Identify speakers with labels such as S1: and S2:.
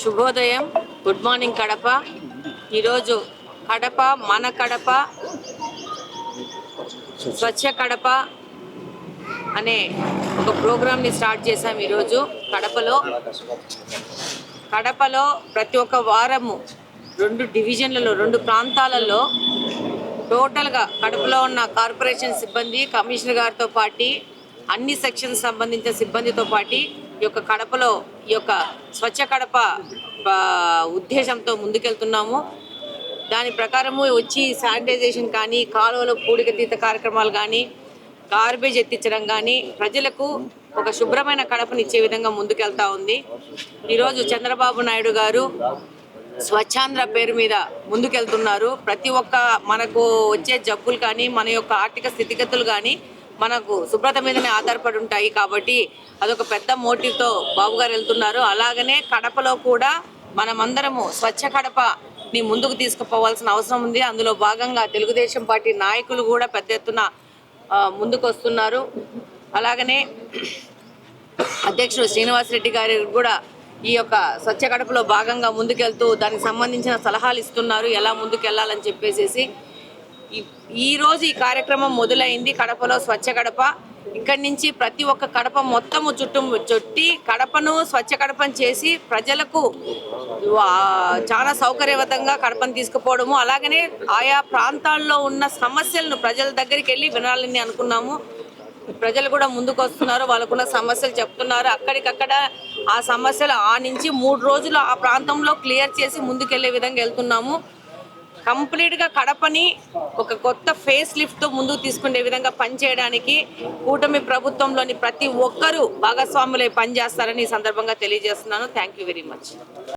S1: శుభోదయం. Good morning Kadapa. ఈరోజు కడప మన కడప స్వచ్ఛ కడప అనే ఒక ప్రోగ్రామ్ని స్టార్ట్ చేశాం ఈరోజు కడపలో. కడపలో ప్రతి ఒక్క వారము రెండు డివిజన్లలో రెండు ప్రాంతాలలో టోటల్గా కడపలో ఉన్న కార్పొరేషన్ సిబ్బంది కమిషనర్ గారితో పాటి అన్ని సెక్షన్స్ సంబంధించిన సిబ్బందితో పాటి ఈ యొక్క కడపలో ఈ యొక్క స్వచ్ఛ కడప ఉద్దేశంతో ముందుకెళ్తున్నాము. దాని ప్రకారము వచ్చి శానిటైజేషన్ కానీ కాలువలో పూడిక తీత కార్యక్రమాలు కానీ గార్బేజ్ ఎత్తించడం కానీ ప్రజలకు ఒక శుభ్రమైన కడపనిచ్చే విధంగా ముందుకెళ్తా ఉంది. ఈరోజు చంద్రబాబు నాయుడు గారు స్వచ్ఛాంధ్ర పేరు మీద ముందుకెళ్తున్నారు. ప్రతి ఒక్క మనకు వచ్చే జబ్బులు కానీ మన యొక్క ఆర్థిక స్థితిగతులు కానీ మనకు శుభ్రత మీదనే ఆధారపడి ఉంటాయి కాబట్టి అదొక పెద్ద మోటివ్తో బాబు గారు వెళ్తున్నారు. అలాగనే కడపలో కూడా మనమందరము స్వచ్ఛ కడపని ముందుకు తీసుకుపోవాల్సిన అవసరం ఉంది. అందులో భాగంగా తెలుగుదేశం పార్టీ నాయకులు కూడా పెద్ద ఎత్తున ముందుకు వస్తున్నారు అలాగనే అధ్యక్షుడు శ్రీనివాసరెడ్డి గారి కూడా ఈ యొక్క స్వచ్ఛ కడపలో భాగంగా ముందుకెళ్తూ దానికి సంబంధించిన సలహాలు ఇస్తున్నారు. ఎలా ముందుకు వెళ్ళాలని ఈ- రోజు ఈ కార్యక్రమం మొదలైంది కడపలో స్వచ్ఛ కడప. ఇక్కడి నుంచి ప్రతి ఒక్క కడప మొత్తము చుట్టూ చుట్టి కడపను స్వచ్ఛ కడపను చేసి ప్రజలకు చాలా సౌకర్యవంతంగా కడపను తీసుకుపోవడము. అలాగనే ఆయా ప్రాంతాల్లో ఉన్న సమస్యలను ప్రజల దగ్గరికి వెళ్ళి వినాలని అనుకున్నాము. ప్రజలు కూడా ముందుకు వస్తున్నారు వాళ్ళకున్న సమస్యలు చెప్తున్నారు. అక్కడికక్కడ ఆ సమస్యలు ఆ నుంచి మూడు రోజులు ఆ ప్రాంతంలో క్లియర్ చేసి ముందుకెళ్ళే విధంగా వెళ్తున్నాము. కంప్లీట్గా కడపని ఒక కొత్త ఫేస్ లిఫ్ట్తో ముందుకు తీసుకునే విధంగా పనిచేయడానికి కూటమి ప్రభుత్వంలోని ప్రతి ఒక్కరూ భాగస్వాములై పనిచేస్తారని ఈ సందర్భంగా తెలియజేస్తున్నాను. Thank you very much.